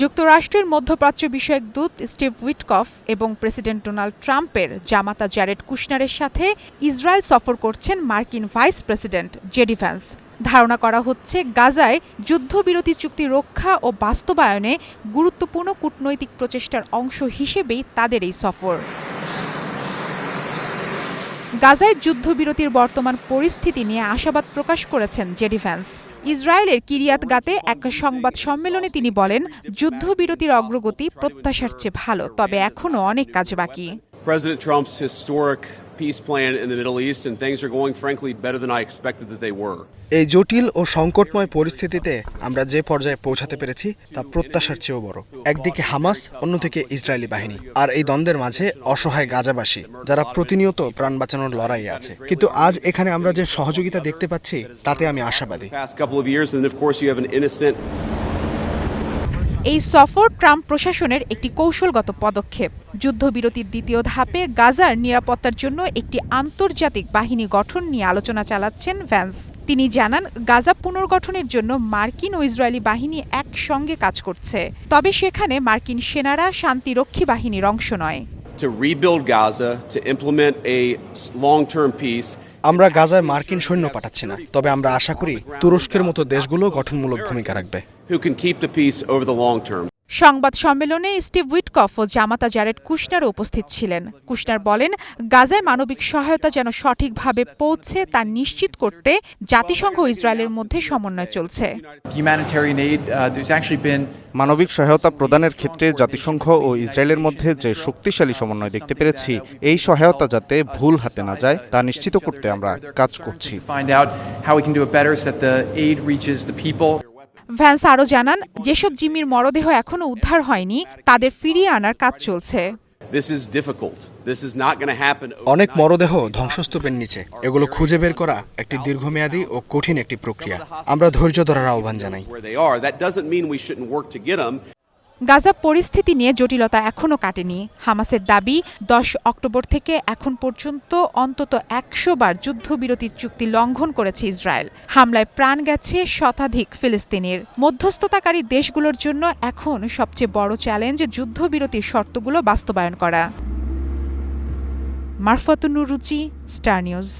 যুক্তরাষ্ট্রের মধ্যপ্রাচ্য বিষয়ক দূত স্টিভ উইটকফ এবং প্রেসিডেন্ট ডোনাল্ড ট্রাম্পের জামাতা জ্যারেড কুশনারের সাথে ইসরায়েল সফর করছেন মার্কিন ভাইস প্রেসিডেন্ট জেডি ভ্যান্স। ধারণা করা হচ্ছে গাজায় যুদ্ধবিরতি চুক্তি রক্ষা ও বাস্তবায়নে গুরুত্বপূর্ণ কূটনৈতিক প্রচেষ্টার অংশ হিসেবেই তাদের এই সফর। গাজায় যুদ্ধবিরতির বর্তমান পরিস্থিতি নিয়ে আশাবাদ প্রকাশ করেছেন জেডি ভ্যান্স। ইসরায়েলের কিরিয়াত গাতে এক সংবাদ সম্মেলনে তিনি বলেন, যুদ্ধবিরতির অগ্রগতি প্রত্যাশার চেয়ে ভালো, তবে এখনও অনেক কাজ বাকি। President Trump's historic peace plan in the Middle East, and things are going, frankly, better than I expected that they were. এই জটিল ও সংকটময় পরিস্থিতিতে আমরা যে পর্যায়ে পৌঁছাতে পেরেছি তা প্রত্যাশার চেয়েও বড়। একদিকে হামাস অন্যদিকে ইসরায়েলি বাহিনী। আর এই দ্বন্দ্বের মাঝে অসহায় গাজাবাসী যারা প্রতিনিয়ত প্রাণ বাঁচানোর লড়াইয়ে আছে। কিন্তু আজ এখানে আমরা যে সহযোগিতা দেখতে পাচ্ছি তাতে আমি আশাবাদী। Past couple of years, and then, of course, you have an innocent এই সফর ট্রাম্প প্রশাসনের একটি কৌশলগত পদক্ষেপ। যুদ্ধবিরতির দ্বিতীয় ধাপে গাজার নিরাপত্তার জন্য একটি আন্তর্জাতিক বাহিনী গঠন নিয়ে আলোচনা চালাচ্ছেন ভ্যান্স। তিনি জানান গাজা পুনর্গঠনের জন্য মার্কিন ও ইসরায়েলি বাহিনী একসঙ্গে কাজ করছে। তবে সেখানে মার্কিন সেনারা শান্তিরক্ষী বাহিনীর অংশ নয়। আমরা গাজায় মার্কিন সৈন্য পাঠাচ্ছি না তবে আমরা আশা করি তুরস্কের মতো দেশগুলো গঠনমূলক ভূমিকা রাখবে। সংবাদ সম্মেলনে স্টিভ উইটকফ ও জামাতা জারেড কুশনার উপস্থিত ছিলেন। কুশনার বলেন গাজায় মানবিক সহায়তা যেন সঠিকভাবে পৌঁছে তা নিশ্চিত করতে জাতিসংঘ ইসরায়েলের মধ্যে সমন্বয় চলছে। Uh, মানবিক সহায়তা প্রদানের ক্ষেত্রে জাতিসংঘ ও ইসরায়েলের মধ্যে যে শক্তিশালী সমন্বয় দেখতে পেরেছি এই সহায়তা যাতে ভুল হাতে না যায় তা নিশ্চিত করতে আমরা কাজ করছি। ভ্যান্স আরও জানান যেসব জিম্মির মরদেহ এখনও উদ্ধার হয়নি তাদের ফিরিয়ে আনার কাজ চলছে. অনেক মরদেহ ধ্বংসস্তূপের নিচে। এগুলো খুঁজে বের করা একটি দীর্ঘমেয়াদী ও কঠিন একটি প্রক্রিয়া। আমরা ধৈর্য ধরার আহ্বান জানাই। গাজা পরিস্থিতি নিয়ে জটিলতা এখনও কাটেনি। হামাসের দাবি, দশ অক্টোবর থেকে এখন পর্যন্ত অন্তত একশো বার যুদ্ধবিরতির চুক্তি লঙ্ঘন করেছে ইসরায়েল। হামলায় প্রাণ গেছে শতাধিক ফিলিস্তিনির। মধ্যস্থতাকারী দেশগুলোর জন্য এখন সবচেয়ে বড় চ্যালেঞ্জ যুদ্ধবিরতির শর্তগুলো বাস্তবায়ন করা। মারফতুন্নুর রুচি, স্টার নিউজ।